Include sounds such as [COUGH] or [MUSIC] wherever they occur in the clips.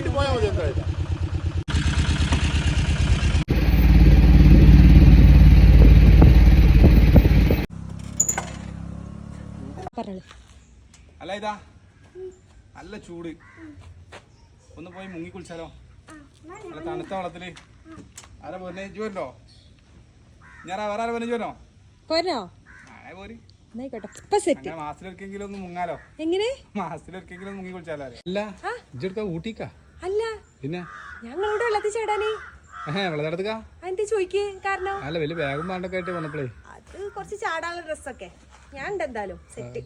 നോക്കിയിട്ട് പോയാൽ മതി എന്തായാലും. അല്ല ഇതാ. നല്ല ചൂട്. ഒന്ന് പോയി മുങ്ങി കുളിച്ചാലോ? നല്ല തണുത്ത വെള്ളത്തിൽ. ആരാ പോരുന്നേ ജോരുണ്ടോ ഞാൻ വേറെ ആരാ പോരുന്നേ? ആരെ പോര്. സെറ്റ് മാസത്തിലൊരിക്കെങ്കിലും ഒന്ന് മുങ്ങാലോ. എങ്ങനെ? മാസത്തിലൊരിക്കെങ്കിലും മുങ്ങി കുളിച്ചാലോ അല്ല ഇജെടുക്ക ഊട്ടിക്കാ. അല്ല. പിന്നെ? ഞങ്ങളോട് വെള്ളത്തിൽ ചേടാനേ. അതിന്റെ ചോദിക്ക്? കാരണം അല്ല വലിയ ബാഗും പാണ്ടൊക്കെ ആയിട്ട് വന്നപ്പോഴേ അത് കുറച്ച് ചാടാനുള്ള ഡ്രസ്സൊക്കെ. ഞാൻ എന്തായാലും. സെറ്റ്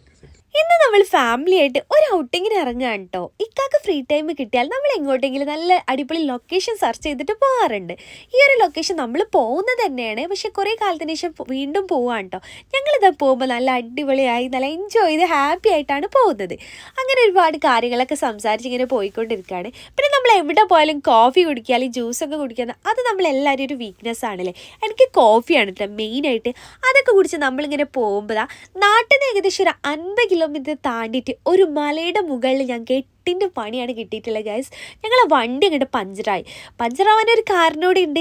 ഇന്ന് നമ്മൾ ഫാമിലി ആയിട്ട് ഒരു ഔട്ടിങ്ങിന് ഇറങ്ങുകയാണ് കേട്ടോ ഇക്കാക്ക് ഫ്രീ ടൈം കിട്ടിയാൽ നമ്മൾ എങ്ങോട്ടെങ്കിലും നല്ല അടിപൊളി ലൊക്കേഷൻ സെർച്ച് ചെയ്തിട്ട് പോകാറുണ്ട്. ഈ ഒരു ലൊക്കേഷൻ നമ്മൾ പോകുന്നത് തന്നെയാണ്. പക്ഷെ കുറേ കാലത്തിന് ശേഷം വീണ്ടും പോവാണ് കേട്ടോ ഞങ്ങളിതാ പോകുമ്പോൾ നല്ല അടിപൊളിയായി നല്ല എൻജോയ് ചെയ്ത് ഹാപ്പി ആയിട്ടാണ് പോകുന്നത്. അങ്ങനെ ഒരുപാട് കാര്യങ്ങളൊക്കെ സംസാരിച്ച് ഇങ്ങനെ പോയിക്കൊണ്ടിരിക്കുകയാണ്. പിന്നെ നമ്മൾ എവിടെ പോയാലും കോഫി കുടിക്കുക അല്ലെങ്കിൽ ജ്യൂസൊക്കെ കുടിക്കുക അത് നമ്മളെല്ലാവരും ഒരു വീക്ക്നെസ് ആണല്ലേ? എനിക്ക് കോഫിയാണ് കേട്ടോ മെയിനായിട്ട് അതൊക്കെ കുടിച്ച് നമ്മളിങ്ങനെ പോകുമ്പോഴാണ് നാട്ടിൽ നിന്ന് ഏകദേശം ഒരു അൻപത് കിലോമീറ്റർ താണ്ടിയിട്ട് ഒരു മലയുടെ മുകളിൽ ഞാൻ എട്ടിന്റെ പണിയാണ് കിട്ടിയിട്ടുള്ളത് ഗൈസ് ഞങ്ങളെ വണ്ടി അങ്ങോട്ട് പഞ്ചറായി. പഞ്ചറാവാൻ ഒരു കാരണോടെ ഉണ്ട്.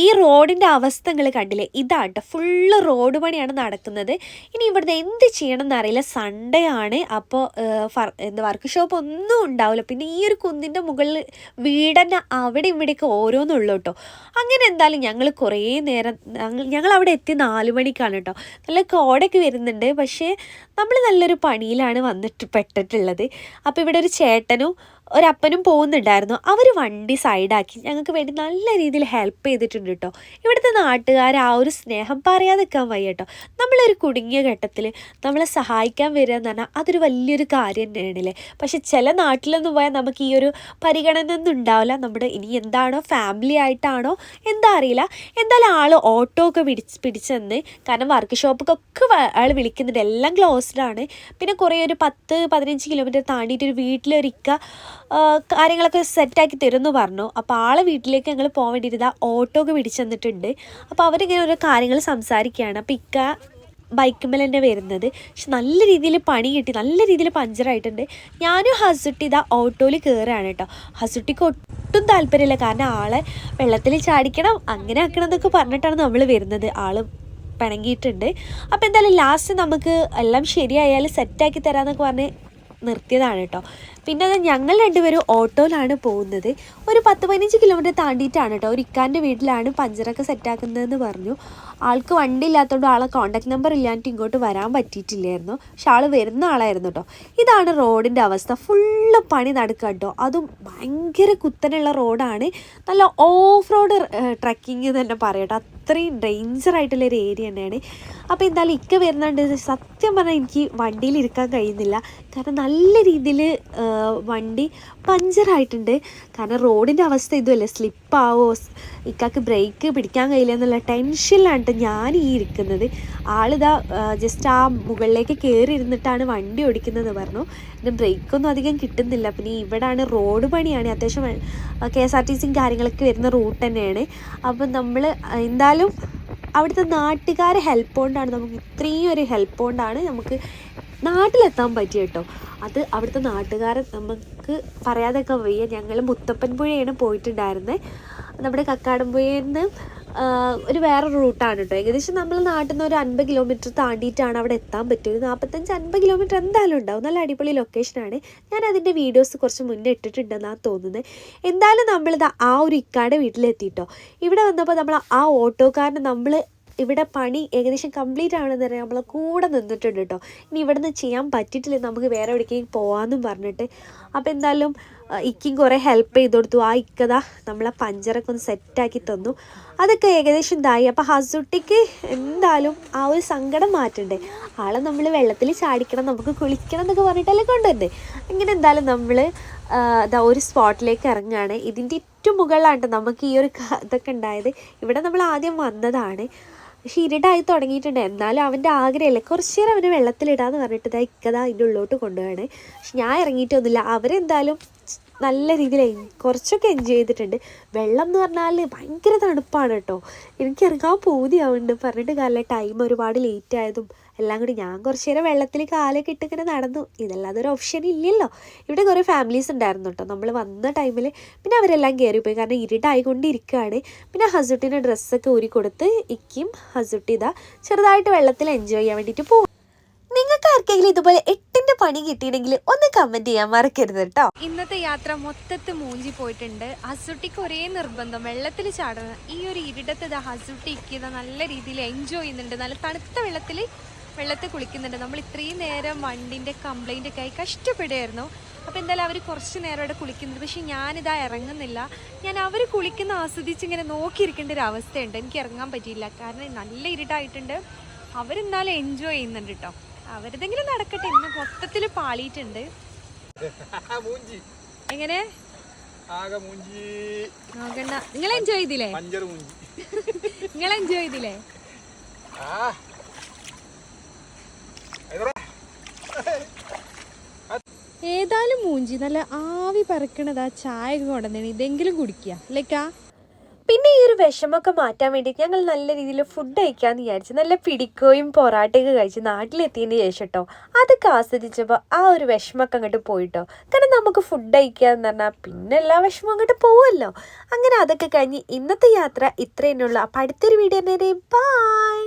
ഈ റോഡിന്റെ അവസ്ഥ നിങ്ങൾ കണ്ടില്ലേ? ഇതാട്ടോ. ഫുള്ള് റോഡ് പണിയാണ് നടക്കുന്നത്. ഇനി ഇവിടുന്ന് എന്ത് ചെയ്യണം എന്നറിയില്ല സൺഡേ ആണ്. അപ്പോൾ എന്താ വർക്ക് ഷോപ്പ് ഒന്നും ഉണ്ടാവില്ല. പിന്നെ ഈ ഒരു കുന്നിന്റെ മുകളിൽ വീടന്നെ അവിടെ ഇവിടെയൊക്കെ ഓരോന്നുള്ളൂ കേട്ടോ അങ്ങനെ എന്തായാലും ഞങ്ങൾ കുറേ നേരം ഞങ്ങൾ അവിടെ എത്തി നാല് മണിക്കാണ് കേട്ടോ നല്ല കോടൊക്കെ വരുന്നുണ്ട്. പക്ഷേ നമ്മൾ നല്ലൊരു പണിയിലാണ് വന്നിട്ട് പെട്ടിട്ടുള്ളത്. അപ്പോൾ ഇവിടെ ഒരു పెట్టను. ഒരപ്പനും പോകുന്നുണ്ടായിരുന്നു. അവർ വണ്ടി സൈഡാക്കി ഞങ്ങൾക്ക് വേണ്ടി നല്ല രീതിയിൽ ഹെൽപ്പ് ചെയ്തിട്ടുണ്ട് കേട്ടോ ഇവിടുത്തെ നാട്ടുകാർ ആ ഒരു സ്നേഹം പറയാതെ നിൽക്കാൻ വയ്യ കേട്ടോ നമ്മളൊരു കുടുങ്ങിയ ഘട്ടത്തിൽ നമ്മളെ സഹായിക്കാൻ വരിക എന്ന് പറഞ്ഞാൽ അതൊരു വലിയൊരു കാര്യം തന്നെയാണല്ലേ? പക്ഷെ ചില നാട്ടിലൊന്നും പോയാൽ നമുക്ക് ഈ ഒരു പരിഗണന ഒന്നും ഉണ്ടാവില്ല. നമ്മുടെ ഇനി എന്താണോ ഫാമിലി ആയിട്ടാണോ എന്താ അറിയില്ല. എന്തായാലും ആൾ ഓട്ടോ ഒക്കെ പിടിച്ച് പിടിച്ചെന്ന് കാരണം വർക്ക് ഷോപ്പൊക്കെ ആൾ വിളിക്കുന്നുണ്ട്. എല്ലാം ക്ലോസ്ഡ് ആണ്. പിന്നെ കുറേ ഒരു പത്ത് പതിനഞ്ച് കിലോമീറ്റർ താണ്ടിയിട്ട് ഒരു വീട്ടിലൊരിക്ക കാര്യങ്ങളൊക്കെ സെറ്റാക്കി തരുമെന്ന് പറഞ്ഞു. അപ്പോൾ ആളെ വീട്ടിലേക്ക് ഞങ്ങൾ ഇതാ ഓട്ടോ ഒക്കെ പിടിച്ചു തന്നിട്ടുണ്ട് അപ്പോൾ അവരിങ്ങനെ ഓരോ കാര്യങ്ങൾ സംസാരിക്കുകയാണ്. അപ്പോൾ ഇക്ക ബൈക്കുമ്മൽ തന്നെ വരുന്നത്. പക്ഷെ നല്ല രീതിയിൽ പണി കിട്ടി നല്ല രീതിയിൽ പഞ്ചറായിട്ടുണ്ട് ഞാനും ഹസുട്ടി ഇതാ ഓട്ടോയിൽ കയറുകയാണ് കേട്ടോ. ഹസുട്ടിക്ക് ഒട്ടും താല്പര്യമില്ല. കാരണം ആളെ വെള്ളത്തിൽ ചാടിക്കണം അങ്ങനെ ആക്കണം എന്നൊക്കെ പറഞ്ഞിട്ടാണ് നമ്മൾ വരുന്നത്. ആൾ പിണങ്ങിയിട്ടുണ്ട്. അപ്പോൾ എന്തായാലും ലാസ്റ്റ് നമുക്ക് എല്ലാം ശരിയായാൽ സെറ്റാക്കി തരാമെന്നൊക്കെ പറഞ്ഞ് നിർത്തിയതാണ് കേട്ടോ. പിന്നെ അത് ഞങ്ങൾ രണ്ടുപേരും ഓട്ടോയിലാണ് പോകുന്നത്. ഒരു പത്ത് പതിനഞ്ച് കിലോമീറ്റർ താണ്ടിയിട്ടാണ് കേട്ടോ. ഒരു ഇക്കാന്റെ വീട്ടിലാണ് പഞ്ചറൊക്കെ സെറ്റാക്കുന്നതെന്ന് പറഞ്ഞു. ആൾക്ക് വണ്ടി ഇല്ലാത്തതുകൊണ്ട് ആളെ കോൺടാക്ട് നമ്പർ ഇല്ലാണ്ട് ഇങ്ങോട്ട് വരാൻ പറ്റിയിട്ടില്ലായിരുന്നു. പക്ഷെ ആൾ വരുന്ന ആളായിരുന്നു കേട്ടോ. ഇതാണ് റോഡിന്റെ അവസ്ഥ. ഫുള്ള് പണി നടക്കുക കേട്ടോ. അതും ഭയങ്കര കുത്തനുള്ള റോഡാണ്. നല്ല ഓഫ് റോഡ് ട്രക്കിങ് തന്നെ പറയട്ടോ. അത്രയും ഒരു ഏരിയ തന്നെയാണ്. അപ്പോൾ എന്തായാലും ഇക്ക വരുന്നുണ്ട്. സത്യം പറഞ്ഞാൽ എനിക്ക് വണ്ടിയിൽ ഇരിക്കാൻ കഴിയുന്നില്ല. കാരണം നല്ല രീതിയിൽ വണ്ടി പഞ്ചറായിട്ടുണ്ട് കാരണം റോഡിന്റെ അവസ്ഥ ഇതുമല്ലേ സ്ലിപ്പാവോ? ഇക്കാക്ക് ബ്രേക്ക് പിടിക്കാൻ കഴിയില്ല എന്നുള്ള ടെൻഷനിലാണ് ഞാൻ ഈ ഇരിക്കുന്നത്. ആളിതാ ജസ്റ്റ് ആ മുകളിലേക്ക് കയറി ഇരുന്നിട്ടാണ് വണ്ടി ഓടിക്കുന്നത് പറഞ്ഞു. പിന്നെ ബ്രേക്കൊന്നും അധികം കിട്ടുന്നില്ല. പിന്നെ ഇവിടാണ് റോഡ് പണിയാണ്. അത്യാവശ്യം കെ എസ് ആർ ടി സിയും കാര്യങ്ങളൊക്കെ വരുന്ന റൂട്ട് തന്നെയാണ്. അപ്പം നമ്മൾ എന്തായാലും അവിടുത്തെ നാട്ടുകാരെ ഹെൽപ്പ് കൊണ്ടാണ് നമുക്ക് ഇത്രയും ഒരു ഹെൽപ്പ് കൊണ്ടാണ് നമുക്ക് നാട്ടിലെത്താൻ പറ്റിയ കേട്ടോ അത് അവിടുത്തെ നാട്ടുകാരെ നമുക്ക് പറയാതൊക്കെ വയ്യ. ഞങ്ങൾ മുത്തപ്പൻ പുഴയാണ് പോയിട്ടുണ്ടായിരുന്നത് നമ്മുടെ കക്കാടംപുഴയിൽ നിന്ന് ഒരു വേറെ റൂട്ടാണ് കേട്ടോ. ഏകദേശം നമ്മൾ നാട്ടിൽ നിന്ന് ഒരു അൻപത് കിലോമീറ്റർ താണ്ടിയിട്ടാണ് അവിടെ എത്താൻ പറ്റുന്നത് നാൽപ്പത്തഞ്ച് അൻപത് കിലോമീറ്റർ എന്തായാലും ഉണ്ടാവും. നല്ല അടിപൊളി ലൊക്കേഷനാണ് ഞാൻ അതിന്റെ വീഡിയോസ് കുറച്ച് മുന്നേ ഇട്ടിട്ടുണ്ടെന്നാണ് തോന്നുന്നത് എന്തായാലും നമ്മളിത് ആ ഒരു ഇക്കാടെ വീട്ടിലെത്തിയിട്ടോ ഇവിടെ വന്നപ്പോൾ നമ്മൾ ആ ഓട്ടോക്കാരന് നമ്മൾ ഇവിടെ പണി ഏകദേശം കംപ്ലീറ്റ് ആണെന്ന് പറയാം നമ്മളെ കൂടെ നിന്നിട്ടുണ്ട് കേട്ടോ. ഇനി ഇവിടെ നിന്ന് ചെയ്യാൻ പറ്റിയിട്ടില്ല. നമുക്ക് വേറെ എവിടേക്കും പോകാമെന്നും പറഞ്ഞിട്ട്. അപ്പോൾ എന്തായാലും ഇക്കും കുറേ ഹെൽപ്പ് ചെയ്ത് കൊടുത്തു ആ ഇക്കതാ നമ്മളെ പഞ്ചറൊക്കെ ഒന്ന് സെറ്റാക്കി തന്നു. അതൊക്കെ ഏകദേശം ഇതായി. അപ്പോൾ ഹസുട്ടിക്ക് എന്തായാലും ആ ഒരു സങ്കടം മാറ്റണ്ടേ? ആളെ നമ്മൾ വെള്ളത്തിൽ ചാടിക്കണം നമുക്ക് കുളിക്കണം എന്നൊക്കെ പറഞ്ഞിട്ടല്ലേ കൊണ്ടുവരുന്നത് അങ്ങനെ എന്തായാലും നമ്മൾ ഇതാ ഒരു സ്പോട്ടിലേക്ക് ഇറങ്ങുകയാണ് ഇതിന്റെ ഏറ്റവും മുകളിലാണ് നമുക്ക് ഈ ഒരു ഇതൊക്കെ ഉണ്ടായത് ഇവിടെ നമ്മൾ ആദ്യം വന്നതാണ്. പക്ഷെ ഇരുടായി തുടങ്ങിയിട്ടുണ്ട്. എന്നാലും അവന്റെ ആഗ്രഹമല്ലേ? കുറച്ച് നേരം അവനെ വെള്ളത്തിലിടാന്ന് പറഞ്ഞിട്ട് ഇതാ ഇക്കതാ അതിന്റെ ഉള്ളോട്ട് കൊണ്ടുപോവാണ്. പക്ഷെ ഞാൻ ഇറങ്ങിയിട്ടൊന്നുമില്ല. അവരെന്തായാലും നല്ല രീതിയിൽ കുറച്ചൊക്കെ എൻജോയ് ചെയ്തിട്ടുണ്ട്. വെള്ളം എന്ന് പറഞ്ഞാൽ ഭയങ്കര തണുപ്പാണ് കേട്ടോ. എനിക്ക് ഇറങ്ങാൻ പൂതിയാവുന്നുണ്ട്. പറഞ്ഞിട്ട് കാലം ടൈം ഒരുപാട് ലേറ്റ് ആയതും എല്ലാം കൂടി ഞാൻ കുറച്ച് നേരം വെള്ളത്തിൽ കാലൊക്കെ ഇട്ട് ഇങ്ങനെ നടന്നു. ഇതല്ലാതെ ഒരു ഓപ്ഷൻ ഇല്ലല്ലോ. ഇവിടെ കുറേ ഫാമിലീസ് ഉണ്ടായിരുന്നു കേട്ടോ. നമ്മൾ വന്ന ടൈമിൽ പിന്നെ അവരെല്ലാം കയറിപ്പോയി കാരണം ഇരുട്ടായിക്കൊണ്ടിരിക്കുകയാണ്. പിന്നെ ഹസുട്ടിന്റെ ഡ്രസ്സൊക്കെ ഊരി കൊടുത്ത് ഇക്കും ഹസുട്ടി ചെറുതായിട്ട് വെള്ളത്തിൽ എൻജോയ് ചെയ്യാൻ വേണ്ടിയിട്ട് പോകും നിങ്ങൾക്ക് ആർക്കെങ്കിലും ഇതുപോലെ പണി കിട്ടിയില്ലെങ്കിൽ ഒന്ന് കമന്റ് ചെയ്യാൻ മറക്കരുത് കേട്ടോ. ഇന്നത്തെ യാത്ര മൊത്തത്തിൽ മൂഞ്ചി പോയിട്ടുണ്ട്. ഹസുട്ടിക്ക് ഒരേ നിർബന്ധം. വെള്ളത്തിൽ ചാടണം. ഈ ഒരു ഇരിടത്ത് ഇതാ ഹസുട്ടിക്ക് നല്ല രീതിയിൽ എൻജോയ് ചെയ്യുന്നുണ്ട്. നല്ല തണുത്ത വെള്ളത്തിൽ വെള്ളത്തിൽ കുളിക്കുന്നുണ്ട്. നമ്മൾ ഇത്രയും നേരം വണ്ടിന്റെ കംപ്ലൈന്റ് ഒക്കെ ആയി കഷ്ടപ്പെടുമായിരുന്നു അപ്പോൾ എന്തായാലും അവർ കുറച്ച് നേരം അവിടെ കുളിക്കുന്നത് പക്ഷേ ഞാനിതാ ഇറങ്ങുന്നില്ല. ഞാൻ അവർ കുളിക്കുന്ന ആസ്വദിച്ച് ഇങ്ങനെ നോക്കിയിരിക്കേണ്ട ഒരു അവസ്ഥയുണ്ട്. എനിക്ക് ഇറങ്ങാൻ പറ്റിയില്ല. കാരണം നല്ല ഇരുട്ടായിട്ടുണ്ട്. അവരെന്നാലും എൻജോയ് ചെയ്യുന്നുണ്ട് കേട്ടോ. അവരിതെങ്കിലും നടക്കട്ടെ. ഇന്ന് മൊത്തത്തിൽ പാളിയിട്ടുണ്ട്. [LAUGHS] എങ്ങനെ? നോക്കണ്ട. നിങ്ങൾ എൻജോയ് ചെയ്തില്ലേ? [LAUGHS] നിങ്ങൾ എൻജോയ് ചെയ്തില്ലേ? ആ. ഏതായാലും മൂഞ്ചി. നല്ല ആവി പറക്കണതാ ചായ ഒക്കെ കൊണ്ടുവന്നേണ് ഇതെങ്കിലും കുടിക്കുക. ലൈക്കാ പിന്നെ ഈ ഒരു വിഷമൊക്കെ മാറ്റാൻ വേണ്ടി ഞങ്ങൾ നല്ല രീതിയിൽ ഫുഡ് കഴിക്കാമെന്ന് വിചാരിച്ച് നല്ല പിടിക്കോയും പൊറാട്ടയൊക്കെ കഴിച്ച് നാട്ടിലെത്തിയതിന് ശേഷം കേട്ടോ അതൊക്കെ ആസ്വദിച്ചപ്പോൾ ആ ഒരു വിഷമൊക്കെ അങ്ങോട്ട് പോയിട്ടോ. കാരണം നമുക്ക് ഫുഡ് കഴിക്കുക എന്ന് പറഞ്ഞാൽ പിന്നെ എല്ലാ വിഷമവും അങ്ങോട്ട് പോവുമല്ലോ അങ്ങനെ അതൊക്കെ കഴിഞ്ഞ് ഇന്നത്തെ യാത്ര ഇത്രയേ ഉള്ളൂ. അപ്പം അടുത്തൊരു വീഡിയോ നേരെ ബൈ